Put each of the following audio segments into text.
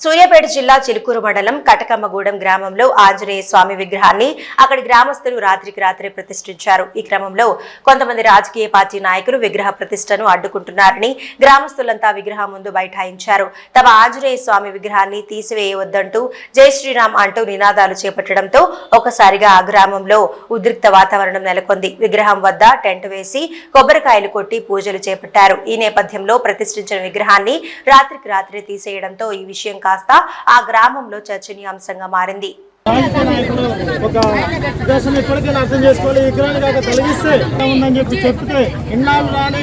సూర్యాపేట జిల్లా చిలుకూరు మండలం కటకమ్మగూడెం గ్రామంలో ఆంజనేయ స్వామి విగ్రహాన్ని అక్కడి గ్రామస్తులు రాత్రికి రాత్రే ప్రతిష్ఠించారు. ఈ క్రమంలో కొంతమంది రాజకీయ పార్టీ నాయకులు విగ్రహ ప్రతిష్టను అడ్డుకుంటున్నారని గ్రామస్తులంతా విగ్రహం ముందు బైఠాయించారు. తమ ఆంజనేయ స్వామి విగ్రహాన్ని తీసివేయవద్దంటూ జై శ్రీరామ్ అంటూ నినాదాలు చేపట్టడంతో ఒకసారిగా ఆ గ్రామంలో ఉద్రిక్త వాతావరణం నెలకొంది. విగ్రహం వద్ద టెంట్ వేసి కొబ్బరికాయలు కొట్టి పూజలు చేపట్టారు. ఈ నేపథ్యంలో ప్రతిష్ఠించిన విగ్రహాన్ని రాత్రికి రాత్రి తీసేయడంతో ఈ విషయం కాస్త ఆ గ్రామంలో చర్చనీయాంశంగా మారింది. ఒక ఉద్దేశం ఇప్పటికైనా అర్థం చేసుకోవాలి విగ్రహాన్ని కాక తొలగిస్తే ఉందని చెప్పి చెప్తే ఇన్నాళ్ళు రాని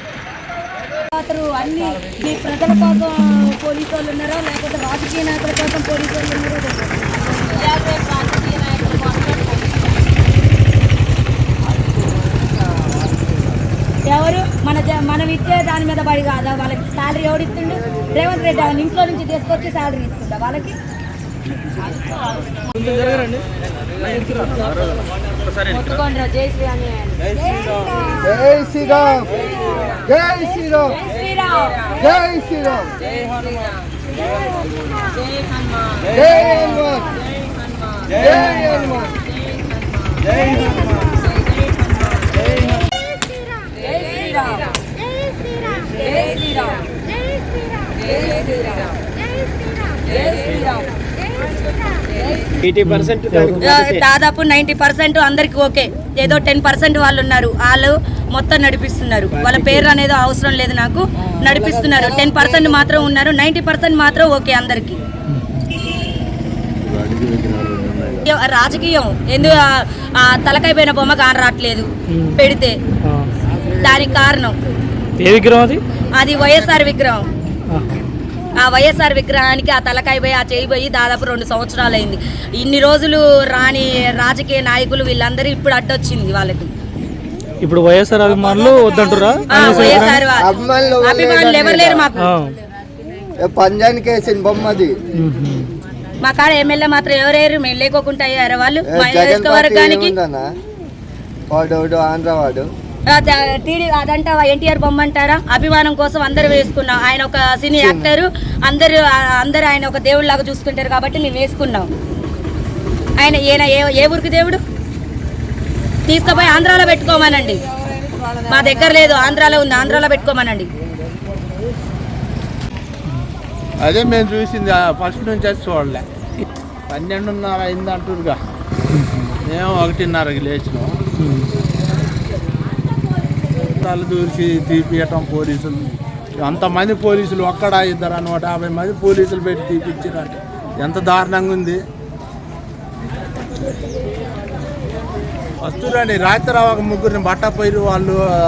అతను అన్ని మీ ప్రజల కోసం పోలీసు వాళ్ళు ఉన్నారో లేకపోతే రాజకీయ నాయకుల కోసం పోలీసు వాళ్ళు ఉన్నారో ఎవరు? మన మనం ఇచ్చే దాని మీద పడి కాదా? వాళ్ళకి శాలరీ ఎవడు ఇస్తుండు? రేవంత్ రెడ్డి వాళ్ళ ఇంట్లో నుంచి తీసుకొచ్చి శాలరీ ఇస్తుండ వాళ్ళకి? మొత్తుకోండి రా, జై శ్రీరామ్. జై శ్రీరామ్. జై శ్రీరామ్. జై శ్రీరామ్. జై శ్రీరామ్. జై హనుమాన్. జై హనుమాన్. జై హనుమాన్ జై శ్రీరామ్ జై శ్రీరామ్ జై శ్రీరామ్ జై శ్రీరామ్ ఎయిటీ పర్సెంట్ దాదాపు నైంటీ పర్సెంట్ అందరికి ఓకే. ఏదో టెన్ పర్సెంట్ వాళ్ళు ఉన్నారు. వాళ్ళు మొత్తం నడిపిస్తున్నారు. వాళ్ళ పేరు అనేది అవసరం లేదు నాకు. నడిపిస్తున్నారు. టెన్ పర్సెంట్ మాత్రం ఉన్నారు. నైంటీ పర్సెంట్ మాత్రం ఓకే అందరికి. రాజకీయం. ఎందుకు తలకాయ పోయిన బొమ్మ కాన రావట్లేదు? పెడితే. దానికి కారణం. ఏ విగ్రహం అది? అది వైఎస్ఆర్ విగ్రహం. ఆ వైఎస్ఆర్ విగ్రహానికి ఆ తలకాయ పోయి ఆ చేయి పోయి దాదాపు రెండు సంవత్సరాలు అయింది ఇన్ని రోజులు రాని రాజకీయ నాయకులు వీళ్ళందరూ ఇప్పుడు అడ్డొచ్చింది వాళ్ళకి. ఇప్పుడు వైఎస్ఆర్ అభిమానులు వద్దంటురా? వైఎస్ఆర్ అభిమానులు? ఎవరు లేరు మాకు. పంజానికి వేసిన బొమ్మది. మా కాడ ఎమ్మెల్యే మాత్రం ఎవరేరు మేము లేకోకుండా అయ్యారు వాళ్ళు? మా వాడు ఆంధ్ర వాడు టీడీ అదంటా ఎన్టీఆర్ బొమ్మ అంటారా అభిమానం కోసం అందరూ వేసుకున్నాం. ఆయన ఒక సినీ యాక్టర్. అందరూ అందరూ ఆయన ఒక దేవుడిలాగా చూసుకుంటారు కాబట్టి మేము వేసుకున్నాం. ఆయన ఈయన ఏ ఏ ఊరికి దేవుడు? తీసుకుపోయి ఆంధ్రాలో పెట్టుకోమనండి. మా దగ్గర లేదు ఆంధ్రాలో ఉంది ఆంధ్రాలో పెట్టుకోమనండి. అదే మేము చూసింది ఫస్ట్ నుంచి వచ్చి చూడలే. పన్నెండున్నర అయింది అంటురుగా మేము ఒకటిన్నరకి లేచినాం. తల దూర్చి తీపియటం పోలీసులు. అంతమంది పోలీసులు ఒక్కడ ఇద్దరు అనమాట. యాభై మంది పోలీసులు పెట్టి తీపిచ్చారంటే ఎంత దారుణంగా ఉంది. వస్తురండి రాత్రి ఒక ముగ్గురిని బట్ట పోయి వాళ్ళు ఆ,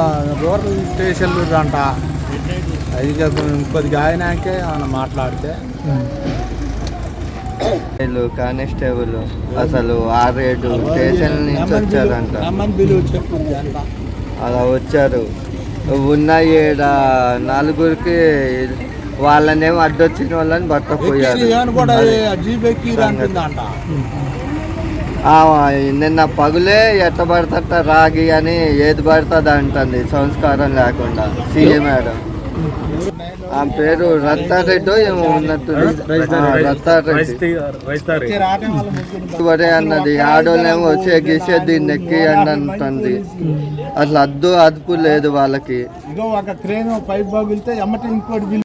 రూరల్ స్టేషన్లు అంట అది కొద్దిగా ఆయనకే ఏమైనా మాట్లాడితే. కానిస్టేబుల్ అసలు ఆరేడు స్టేషన్ నుంచి వచ్చారంట. అంట. అలా వచ్చారు. ఉన్న ఏడ నలుగురికి వాళ్ళనేమో అడ్డొచ్చిన వాళ్ళని పట్టకపోయారు. నిన్న పగులే ఎట్ట పడతట రాగి అని ఏది పడుతుంది అంటుంది సంస్కారం లేకుండా. CM madam. ఆ పేరు రత్తారెడ్డి ఏమో ఉన్నట్టుంది ఆ, రత్తారెడ్డి వరే అన్నది ఆడోళ్ళేమో వచ్చే గీసే దీన్ని ఎక్కి అంటుంది. అసలు అద్దు అదుపు లేదు వాళ్ళకి. ఒక క్రేన్ పైప్ ఎమ్మటి ఇంకోటి